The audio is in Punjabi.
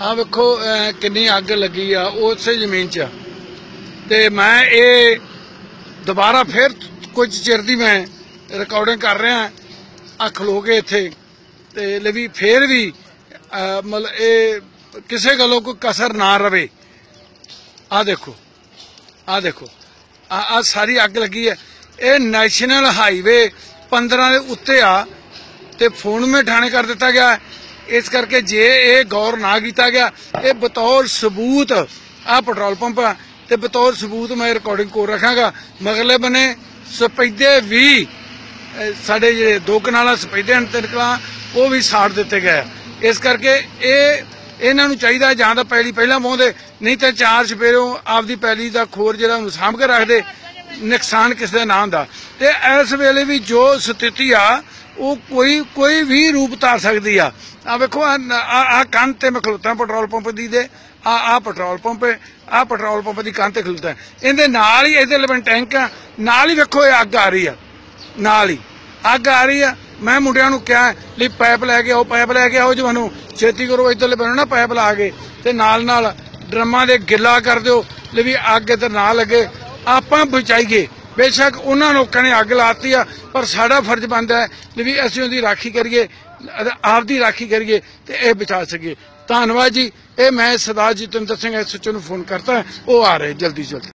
ਆ ਵੇਖੋ ਕਿੰਨੀ ਅੱਗ ਲੱਗੀ ਆ, ਉਸੇ ਜ਼ਮੀਨ 'ਚ ਤੇ ਮੈਂ ਇਹ ਦੁਬਾਰਾ ਫਿਰ ਕੁਝ ਚਿਰ ਦੀ ਮੈਂ ਰਿਕਾਰਡਿੰਗ ਕਰ ਰਿਹਾ ਆ ਖਲੋ ਕੇ ਇੱਥੇ। ਤੇ ਲਵੀ, ਫੇਰ ਵੀ ਮਤਲਬ ਇਹ ਕਿਸੇ ਗੱਲੋਂ ਕੋਈ ਕਸਰ ਨਾ ਰਵੇ। ਆ ਦੇਖੋ ਆ ਦੇਖੋ, ਆ ਆ ਸਾਰੀ ਅੱਗ ਲੱਗੀ ਹੈ ਇਹ ਨੈਸ਼ਨਲ ਹਾਈਵੇ 15 ਦੇ ਉੱਤੇ ਆ, ਤੇ ਫੋਨ ਮੇ ਠਾਣੇ ਕਰ ਦਿੱਤਾ ਗਿਆ। ਇਸ ਕਰਕੇ ਜੇ ਇਹ ਗੌਰ ਨਾ ਕੀਤਾ ਗਿਆ, ਇਹ ਬਤੌਰ ਸਬੂਤ ਆ ਪੈਟਰੋਲ ਪੰਪ ਆ, ਤੇ ਬਤੌਰ ਸਬੂਤ ਮੈਂ ਰਿਕਾਰਡਿੰਗ ਕੋਲ ਰੱਖਾਂਗਾ। ਮਗਲੇ ਬਨੇ ਸਪੈਦੇ ਵੀ ਸਾਡੇ ਜਿਹੜੇ ਦੋ ਕਨਾਲਾ, ਸਪੈਦੇ ਹਨ, ਤਿੰਨ ਕਨਾਲਾਂ, ਉਹ ਵੀ ਸਾੜ ਦਿੱਤੇ ਗਏ ਇਸ ਕਰਕੇ ਇਹ, ਇਹਨਾਂ ਨੂੰ ਚਾਹੀਦਾ ਜਾਂ ਤਾਂ ਪੈਲੀ ਪਹਿਲਾਂ ਪਾਉਂਦੇ ਨਹੀਂ ਤਾਂ ਚਾਰ ਸਪੇਰੋਂ ਆਪਦੀ ਪੈਲੀ ਦਾ ਖੋਰ ਜਿਹੜਾ ਉਹਨੂੰ ਸਾਂਭ ਕੇ ਰੱਖਦੇ ਨੁਕਸਾਨ ਕਿਸੇ ਦਾ ਨਾ ਹੁੰਦਾ। ਤੇ ਇਸ ਵੇਲੇ ਵੀ ਜੋ ਸਥਿਤੀ ਆ, ਉਹ ਕੋਈ ਕੋਈ ਵੀ ਰੂਪ ਧਾਰ ਸਕਦੀ ਆ। ਆ ਵੇਖੋ ਆ ਆ ਕੰਨ ਤੇ ਮੈਂ ਖਲੋਤਾ ਪੈਟਰੋਲ ਪੰਪ ਦੀ ਦੇ। ਆ ਆ ਪੈਟਰੋਲ ਪੰਪ ਆ ਪੈਟਰੋਲ ਪੰਪ ਦੀ ਕੰਨ ਤੇ ਖਲੋਤਾ ਇਹਦੇ ਨਾਲ ਹੀ ਇਹਦੇ ਲਵਨ ਟੈਂਕ ਆ। ਨਾਲ ਹੀ ਵੇਖੋ, ਇਹ ਅੱਗ ਆ ਰਹੀ ਆ। ਨਾਲ ਹੀ ਅੱਗ ਆ ਰਹੀ ਆ। ਮੈਂ ਮੁੰਡਿਆਂ ਨੂੰ ਕਿਹਾ ਲਈ ਪਾਈਪ ਲੈ ਕੇ ਆਓ, ਪਾਈਪ ਲੈ ਕੇ ਆਓ ਜਵਾਨੂੰ। ਛੇਤੀ ਕਰੋ, ਇੱਧਰਲੇ ਬੰਨੋ ਨਾ ਪਾਈਪ ਲਾ ਕੇ। ਤੇ ਨਾਲ ਨਾਲ ਡਰਮਾਂ ਦੇ ਗਿੱਲਾ ਕਰ ਦਿਓ ਲਈ ਵੀ ਅੱਗ ਇੱਧਰ ਨਾ ਲੱਗੇ। ਆਪਾਂ ਬਚਾਈਏ। ਬੇਸ਼ੱਕ ਉਹਨਾਂ ਲੋਕਾਂ ਨੇ ਅੱਗ ਲਾਤੀ ਆ, ਪਰ ਸਾਡਾ ਫਰਜ਼ ਬਣਦਾ ਹੈ ਵੀ ਅਸੀਂ ਉਹਦੀ ਰਾਖੀ ਕਰੀਏ ਆਪ ਦੀ ਰਾਖੀ ਕਰੀਏ ਤੇ ਇਹ ਬਚਾ ਸਕੀਏ। ਧੰਨਵਾਦ ਜੀ। ਇਹ ਮੈਂ ਸਰਦਾਰ ਜਤਿੰਦਰ ਸਿੰਘ ਸੱਚੋ ਨੂੰ ਫੋਨ ਕਰਤਾ ਉਹ ਆ ਰਹੇ ਜਲਦੀ ਜਲਦੀ